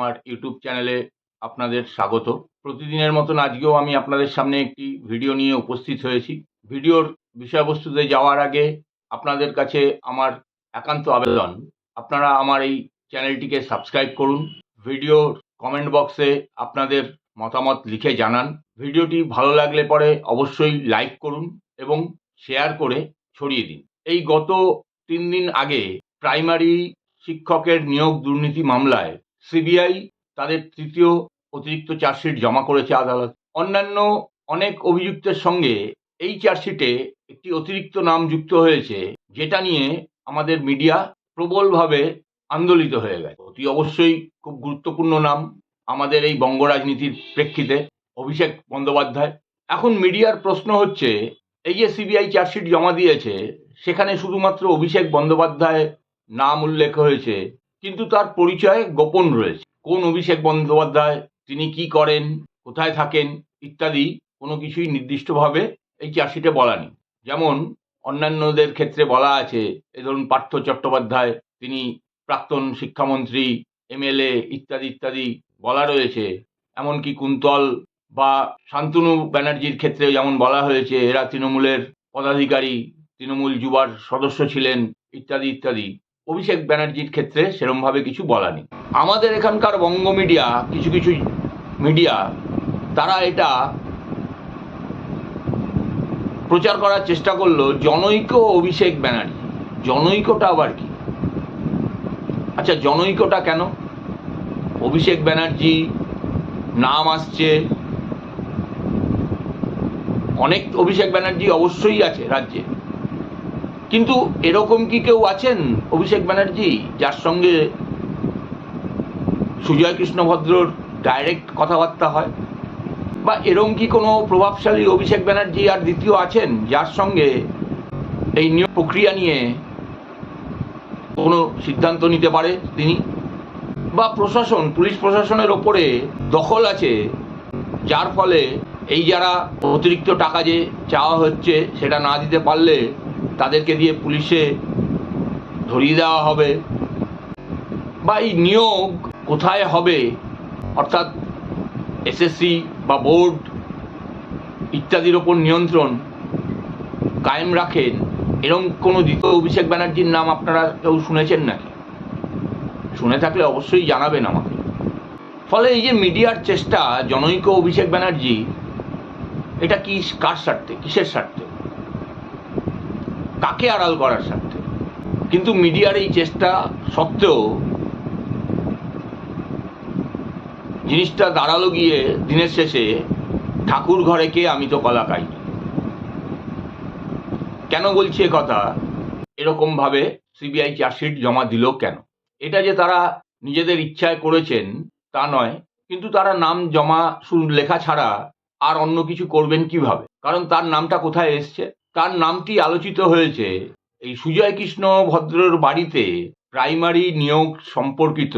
আমার ইউটিউব চ্যানেলে আপনাদের স্বাগত। প্রতিদিনের মতন আজকেও আমি আপনাদের সামনে একটি ভিডিও নিয়ে উপস্থিত হয়েছি। ভিডিওর বিষয়বস্তুতে যাওয়ার আগে আপনাদের কাছে আমার একান্ত আবেদন। আপনারা আমার এই চ্যানেলটিকে সাবস্ক্রাইব করুন। ভিডিওর কমেন্ট বক্সে আপনাদের মতামত লিখে জানান। ভিডিওটি ভালো লাগলে পরে অবশ্যই লাইক করুন এবং শেয়ার করে ছড়িয়ে দিন। এই গত তিন দিন আগে প্রাইমারি শিক্ষকের নিয়োগ দুর্নীতি মামলায় সিবিআই তাদের তৃতীয় অতিরিক্ত চার্জশিট জমা করেছে আদালত। অন্যান্য অনেক অভিযুক্তের সঙ্গে এই চার্জশিটে একটি অতিরিক্ত নাম যুক্ত হয়েছে, যেটা নিয়ে আমাদের মিডিয়া প্রবলভাবে আন্দোলিত হয়ে গেছে। অতি অবশ্যই খুব গুরুত্বপূর্ণ নাম আমাদের এই বঙ্গ রাজনীতির প্রেক্ষিতে। অভিষেক বন্দ্যোপাধ্যায়, এখন মিডিয়ার প্রশ্ন হচ্ছে, এই যে সিবিআই চার্জশিট জমা দিয়েছে, সেখানে শুধুমাত্র অভিষেক বন্দ্যোপাধ্যায় নাম উল্লেখ হয়েছে কিন্তু তার পরিচয় গোপন রয়েছে। কোন অভিষেক বন্দ্যোপাধ্যায়, তিনি কি করেন, কোথায় থাকেন ইত্যাদি কোনো কিছুই নির্দিষ্টভাবে এই চার্জশিটে বলা নেই। যেমন অন্যান্যদের ক্ষেত্রে বলা আছে এ ধরুন পার্থ চট্টোপাধ্যায়, তিনি প্রাক্তন শিক্ষামন্ত্রী, এমএলএ ইত্যাদি ইত্যাদি বলা রয়েছে। এমনকি কুন্তল বা শান্তনু ব্যানার্জির ক্ষেত্রে যেমন বলা হয়েছে, এরা তৃণমূলের পদাধিকারী, তৃণমূল যুবার সদস্য ছিলেন ইত্যাদি ইত্যাদি। অভিষেক ব্যানার্জির ক্ষেত্রে সেরমভাবে কিছু বলা নেই। আমাদের এখানকার বঙ্গ মিডিয়া, কিছু কিছু মিডিয়া, তারা এটা প্রচার করার চেষ্টা করল, জনৈক অভিষেক ব্যানার্জি। জনৈকটা আবার কি? আচ্ছা জনৈকটা কেন? অভিষেক ব্যানার্জি নাম আসছে। অনেক অভিষেক ব্যানার্জি অবশ্যই আছে রাজ্যে। কিন্তু এরকম কি কেউ আছেন অভিষেক ব্যানার্জি, যার সঙ্গে সুজয় কৃষ্ণ ভদ্রর ডাইরেক্ট কথাবার্তা হয়? বা এরকম কি কোনো প্রভাবশালী অভিষেক ব্যানার্জি আর দ্বিতীয় আছেন, যার সঙ্গে এই নিয়োগ প্রক্রিয়া নিয়ে কোনো সিদ্ধান্ত নিতে পারে তিনি? বা প্রশাসন, পুলিশ প্রশাসনের ওপরে দখল আছে, যার ফলে এই যারা অতিরিক্ত টাকা যে চাওয়া হচ্ছে, সেটা না দিতে পারলে তাদেরকে দিয়ে পুলিশে ধরিয়ে দেওয়া হবে। বা এই নিয়োগ কোথায় হবে? অর্থাৎ এসএসসি বা বোর্ড ইত্যাদির ওপর নিয়ন্ত্রণ কায়েম রাখেন। এরকম কোনো দ্বিতীয় অভিষেক ব্যানার্জির নাম আপনারা কেউ শুনেছেন নাকি? শুনে থাকলে অবশ্যই জানাবেন আমাকে। ফলে এই যে মিডিয়ার চেষ্টা, জনৈক অভিষেক ব্যানার্জি, এটা কি কার স্বার্থে? কিসের স্বার্থে? কাকে আড়াল করার স্বার্থে? কিন্তু মিডিয়ার এই চেষ্টা সত্ত্বেও জিনিসটা দাঁড়াল গিয়ে দিনের শেষে, ঠাকুর ঘরে কে আমি তো কলা খাই কেন বলছি কথা? এরকম ভাবে সিবিআই চার্জশিট জমা দিল কেন? এটা যে তারা নিজেদের ইচ্ছায় করেছেন, তা নয়, কিন্তু তারা নাম জমা লেখা ছাড়া আর অন্য কিছু করবেন কীভাবে? কারণ তার নামটা কোথায় এসছে? তার নামটি আলোচিত হয়েছে, এই সুজয় কৃষ্ণ ভদ্রর বাড়িতে প্রাইমারি নিয়োগ সম্পর্কিত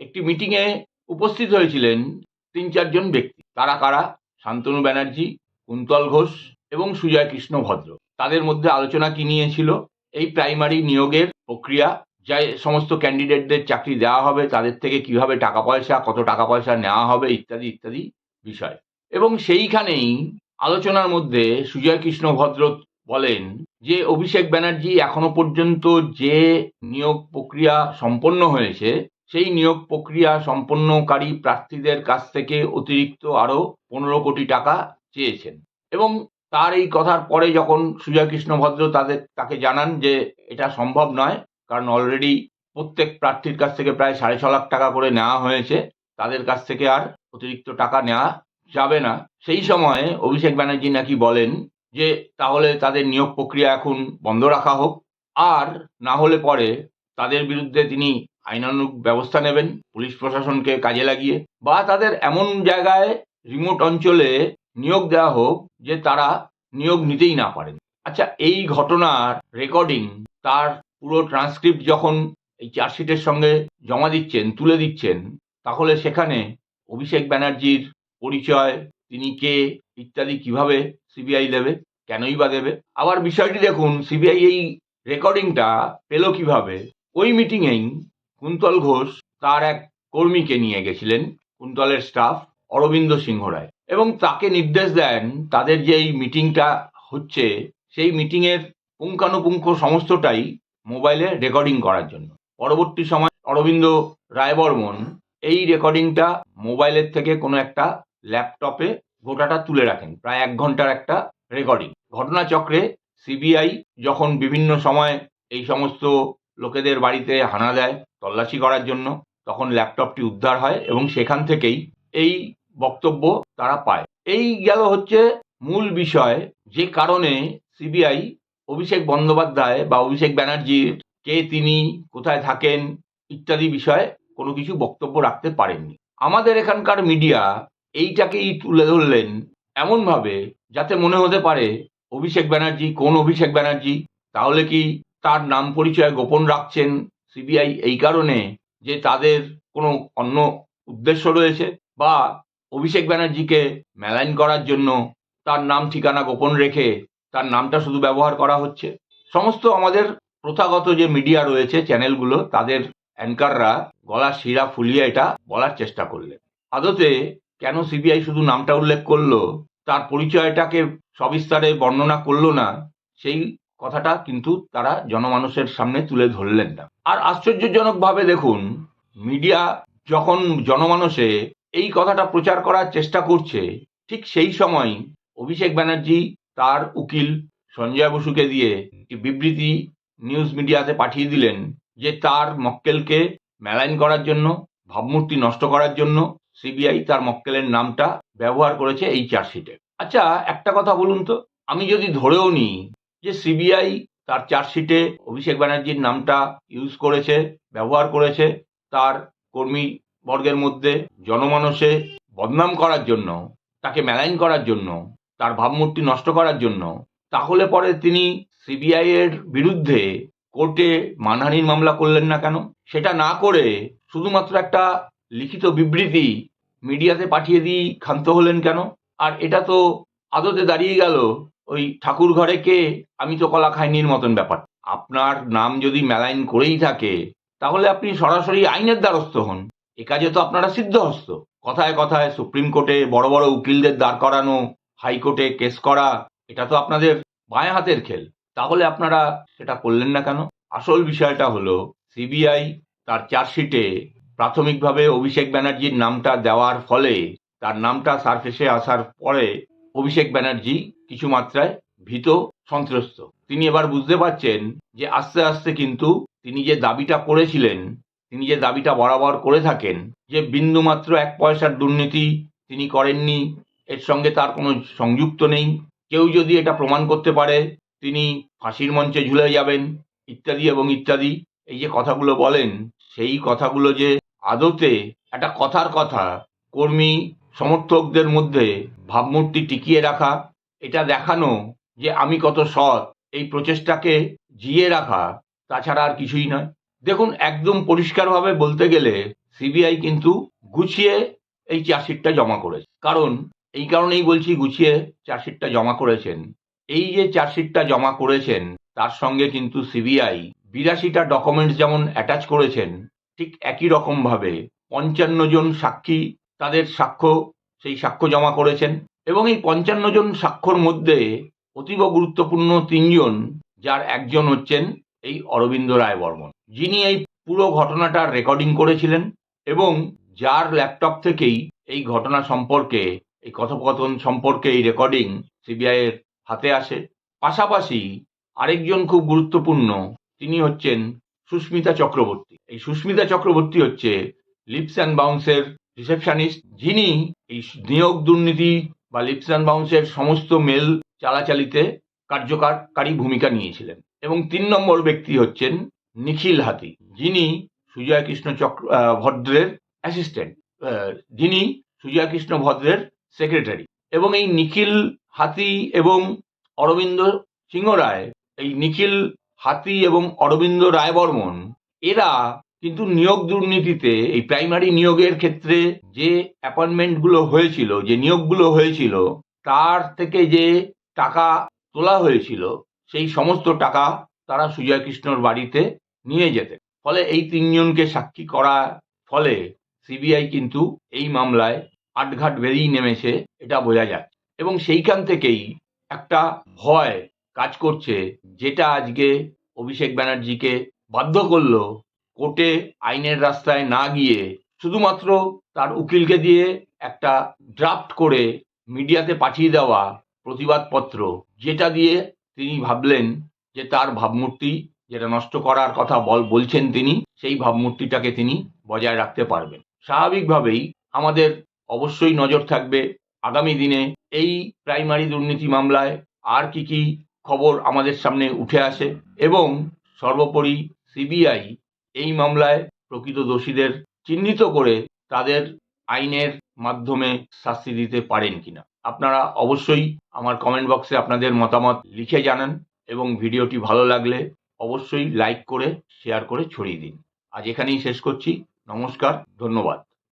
একটি মিটিংয়ে উপস্থিত হয়েছিলেন তিন চারজন ব্যক্তি। তারা কারা? শান্তনু ব্যানার্জি, কুন্তল ঘোষ এবং সুজয় কৃষ্ণ ভদ্র। তাদের মধ্যে আলোচনা কি নিয়েছিল এই প্রাইমারি নিয়োগের প্রক্রিয়া, যে সমস্ত ক্যান্ডিডেটদের চাকরি দেওয়া হবে, তাদের থেকে কীভাবে টাকা পয়সা, কত টাকা পয়সা নেওয়া হবে, ইত্যাদি ইত্যাদি বিষয়। এবং সেইখানেই আলোচনার মধ্যে সুজয় কৃষ্ণ ভদ্র বলেন যে অভিষেক ব্যানার্জি এখনও পর্যন্ত যে নিয়োগ প্রক্রিয়া সম্পন্ন হয়েছে, সেই নিয়োগ প্রক্রিয়া সম্পন্নকারী প্রার্থীদের কাছ থেকে অতিরিক্ত আরও পনেরো কোটি টাকা চেয়েছেন। এবং তার এই কথার পরে যখন সুজয় কৃষ্ণ ভদ্র তাদের, তাকে জানান যে এটা সম্ভব নয়, কারণ অলরেডি প্রত্যেক প্রার্থীর কাছ থেকে প্রায় সাড়ে ছ লাখ টাকা করে নেওয়া হয়েছে, তাদের কাছ থেকে আর অতিরিক্ত টাকা নেওয়া যাবে না। সেই সময়ে অভিষেক ব্যানার্জি নাকি বলেন যে, তাহলে তাদের নিয়োগ প্রক্রিয়া এখন বন্ধ রাখা হোক। আর না হলে পরে তাদের বিরুদ্ধে তিনি আইনানুগ ব্যবস্থা নেবেন পুলিশ প্রশাসনকে কাজে লাগিয়ে বা তাদের এমন জায়গায় রিমোট অঞ্চলে নিয়োগ দেওয়া হোক যে, তারা নিয়োগ নিতেই না পারেন। আচ্ছা এই ঘটনার রেকর্ডিং তার পুরো ট্রান্সক্রিপ্ট যখন এই চার্জশিটের সঙ্গে জমা দিচ্ছেন, তুলে দিচ্ছেন, তাহলে সেখানে অভিষেক ব্যানার্জির পরিচয়, তিনি কে, ইত্যাদি কীভাবে সিবিআই দেবে, কেনই বা দেবে। আবার বিষয়টি দেখুন সিবিআই এই রেকর্ডিংটা পেল কীভাবে? ওই মিটিংয়েই কুন্তল ঘোষ তার এক কর্মীকে নিয়ে গেছিলেন, কুন্তলের স্টাফ অরবিন্দ সিংহ রায়। এবং তাকে নির্দেশ দেন, তাদের যে এই মিটিংটা হচ্ছে, সেই মিটিংয়ের পুঙ্খানুপুঙ্খ সমস্তটাই মোবাইলে রেকর্ডিং করার জন্য। পরবর্তী সময় অরবিন্দ রায়বর্মন এই রেকর্ডিংটা মোবাইলের থেকে কোনো একটা ল্যাপটপে গোটাটা তুলে রাখেন। প্রায় এক ঘণ্টার একটা রেকর্ডিং ঘটনাচক্রে সিবিআই যখন বিভিন্ন সময় এই সমস্ত লোকেদের বাড়িতে হানা দেয় তল্লাশি করার জন্য, তখন ল্যাপটপটি উদ্ধার হয় এবং সেখান থেকেই এই বক্তব্য তারা পায়। এই গেল হচ্ছে মূল বিষয়, যে কারণে সিবিআই অভিষেক বন্দ্যোপাধ্যায় বা অভিষেক ব্যানার্জির কে তিনি, কোথায় থাকেন ইত্যাদি বিষয়ে কোনো কিছু বক্তব্য রাখতে পারেননি। আমাদের এখানকার মিডিয়া এইটাকেই তুলে ধরলেন এমনভাবে যাতে মনে হতে পারে, অভিষেক ব্যানার্জি কোন অভিষেক ব্যানার্জি? তাহলে কি তার নাম পরিচয় গোপন রাখছেন সিবিআই এই কারণে যে তাদের কোনো অন্য উদ্দেশ্য রয়েছে? বা অভিষেক ব্যানার্জিকে মেলাইন করার জন্য তার নাম ঠিকানা গোপন রেখে তার নামটা শুধু ব্যবহার করা হচ্ছে? সমস্ত আমাদের প্রথাগত যে মিডিয়া রয়েছে, চ্যানেলগুলো, তাদের অ্যাঙ্কাররা গলা শিরা ফুলিয়ে এটা বলার চেষ্টা করলেন। আদতে কেন সিবিআই শুধু নামটা উল্লেখ করল? তার পরিচয়টাকে সবিস্তারে বর্ণনা করল না। সেই কথাটা কিন্তু তারা জনমানুষের সামনে তুলে ধরলেন না। আর আশ্চর্যজনকভাবে দেখুন, মিডিয়া যখন জনমানসে এই কথাটা প্রচার করার চেষ্টা করছে, ঠিক সেই সময় অভিষেক ব্যানার্জি তার উকিল সঞ্জয় বসুকে দিয়ে বিবৃতি নিউজ মিডিয়াতে পাঠিয়ে দিলেন যে তার মক্কেলকে মেলাইন করার জন্য, ভাবমূর্তি নষ্ট করার জন্য সিবিআই তার মক্কেলের নামটা ব্যবহার করেছে এই চার্জশিটে। আচ্ছা একটা কথা বলুন তো। আমি যদি ধরেও নিই যে সিবিআই তার চার্জশিটে অভিষেক ব্যানার্জির নামটা ইউজ করেছে, ব্যবহার করেছে, তার কর্মী বর্গের মধ্যে জনমানসে বদনাম করার জন্য, তাকে মেলাইন করার জন্য, তার ভাবমূর্তি নষ্ট করার জন্য, তাহলে পরে তিনি সিবিআই এর বিরুদ্ধে কোর্টে মানহানির মামলা করলেন না কেন? সেটা না করে শুধুমাত্র একটা লিখিত বিবৃতি মিডিয়াতে পাঠিয়ে দিই, ক্ষান্ত হলেন কেন? আর এটা তো আদতে দাঁড়িয়ে গেল, ওই ঠাকুর ঘরে কে? আমি তো কলা খাইনির মতন ব্যাপার। আপনার নাম যদি মেলাইন করেই থাকে, তাহলে আপনি সরাসরি আইনের দ্বারস্থ হন। এ কাজে তো আপনারা সিদ্ধহস্ত। কথায় কথায় সুপ্রিম কোর্টে বড় বড় উকিলদের দাঁড় করানো, হাইকোর্টে কেস করা, এটা তো আপনাদের বাঁয়ে হাতের খেল। তাহলে আপনারা সেটা করলেন না কেন? আসল বিষয়টা হলো, সিবিআই তার চার্জশিটে প্রাথমিকভাবে অভিষেক ব্যানার্জির নামটা দেওয়ার ফলে তার নামটা সারফেসে আসার পরে অভিষেক ব্যানার্জি কিছু মাত্রায় ভীত, সন্ত্রস্ত। তিনি এবার বুঝতে পারছেন যে আস্তে আস্তে কিন্তু তিনি যে দাবিটা করেছিলেন, তিনি যে দাবিটা বরাবর করে থাকেন, যে বিন্দুমাত্র এক পয়সার দুর্নীতি তিনি করেননি, এর সঙ্গে তার কোনো সংযুক্ত নেই, কেউ যদি এটা প্রমাণ করতে পারে, তিনি ফাঁসির মঞ্চে ঝুলে যাবেন, ইত্যাদি এবং ইত্যাদি। এই যে কথাগুলো বলেন, সেই কথাগুলো যে আদতে একটা কথার কথা কর্মী সমর্থকদের মধ্যে ভাবমূর্তি টিকিয়ে রাখা, এটা দেখানো যে আমি কত সৎ, এই প্রচেষ্টাকে জিয়ে রাখা তাছাড়া আর কিছুই নয়। দেখুন, একদম পরিষ্কারভাবে বলতে গেলে সিবিআই কিন্তু গুছিয়ে এই চার্জশিটটা জমা করেছে। কারণ, এই কারণেই বলছি গুছিয়ে চার্জশিটটা জমা করেছেন। এই যে চার্জশিটটা জমা করেছেন, তার সঙ্গে কিন্তু সিবিআই বিরাশিটা ডকুমেন্টস যেমন অ্যাটাচ করেছেন ঠিক একই রকমভাবে পঞ্চান্ন জন সাক্ষী তাদের সাক্ষ্য, সেই সাক্ষ্য জমা করেছেন এবং এই পঞ্চান্ন জন সাক্ষ্যর মধ্যে অতীব গুরুত্বপূর্ণ তিনজন, যার একজন হচ্ছেন এই অরবিন্দ রায় বর্মন যিনি এই পুরো ঘটনাটার রেকর্ডিং করেছিলেন এবং যার ল্যাপটপ থেকেই এই ঘটনা সম্পর্কে, এই কথোপকথন সম্পর্কে এই রেকর্ডিং সিবিআই এর হাতে আসে। পাশাপাশি আরেকজন খুব গুরুত্বপূর্ণ, তিনি হচ্ছেন সুস্মিতা চক্রবর্তী। এই সুস্মিতা চক্রবর্তী হচ্ছে লিপস অ্যান্ড বাউন্সের রিসেপশনিস্ট যিনি এই নিয়োগ দুর্নীতি বা লিপস অ্যান্ড বাউন্সের সমস্ত মেল চালাচালিতে কার্যকারী ভূমিকা নিয়েছিলেন। এবং তিন নম্বর ব্যক্তি হচ্ছেন নিখিল হাতি। যিনি সুজয় কৃষ্ণ চক্র ভদ্রের অ্যাসিস্ট্যান্ট যিনি সুজয় কৃষ্ণ ভদ্রের সেক্রেটারি এবং এই নিখিল হাতি এবং অরবিন্দ সিংহ রায়, এই নিখিল হাতি এবং অরবিন্দ রায় বর্মন এরা কিন্তু নিয়োগ দুর্নীতিতে, এই প্রাইমারি নিয়োগের ক্ষেত্রে যে অ্যাপয়েন্টমেন্টগুলো হয়েছিল, যে নিয়োগগুলো হয়েছিল, তার থেকে যে টাকা তোলা হয়েছিল, সেই সমস্ত টাকা তারা সুজয় কৃষ্ণর বাড়িতে নিয়ে যেতে ফলে এই তিনজনকে সাক্ষী করা ফলে সিবিআই কিন্তু এই মামলায় আটঘাট বেরিয়ে নেমেছে, এটা বোঝা যায় এবং সেইখান থেকেই একটা ভয় কাজ করছে, যেটা আজকে অভিষেক ব্যানার্জিকে বাধ্য করল কোর্টে আইনের রাস্তায় না গিয়ে, শুধুমাত্র তার উকিলকে দিয়ে একটা ড্রাফট করে মিডিয়াতে পাঠিয়ে দেওয়া প্রতিবাদপত্র, যেটা দিয়ে তিনি ভাবলেন যে তার ভাবমূর্তি যেটা নষ্ট করার কথা বল, বলছেন তিনি, সেই ভাবমূর্তিটাকে তিনি বজায় রাখতে পারবেন। স্বাভাবিকভাবেই আমাদের অবশ্যই নজর থাকবে আগামী দিনে এই প্রাইমারি দুর্নীতি মামলায় আর কি কি খবর আমাদের সামনে উঠে আসে এবং সর্বোপরি সিবিআই এই মামলায় প্রকৃত দোষীদের চিহ্নিত করে তাদের আইনের মাধ্যমে শাস্তি দিতে পারেন কিনা। আপনারা অবশ্যই আমার কমেন্ট বক্সে আপনাদের মতামত লিখে জানান এবং ভিডিওটি ভালো লাগলে অবশ্যই লাইক করে শেয়ার করে ছড়িয়ে দিন। আজ এখানেই শেষ করছি। নমস্কার, ধন্যবাদ।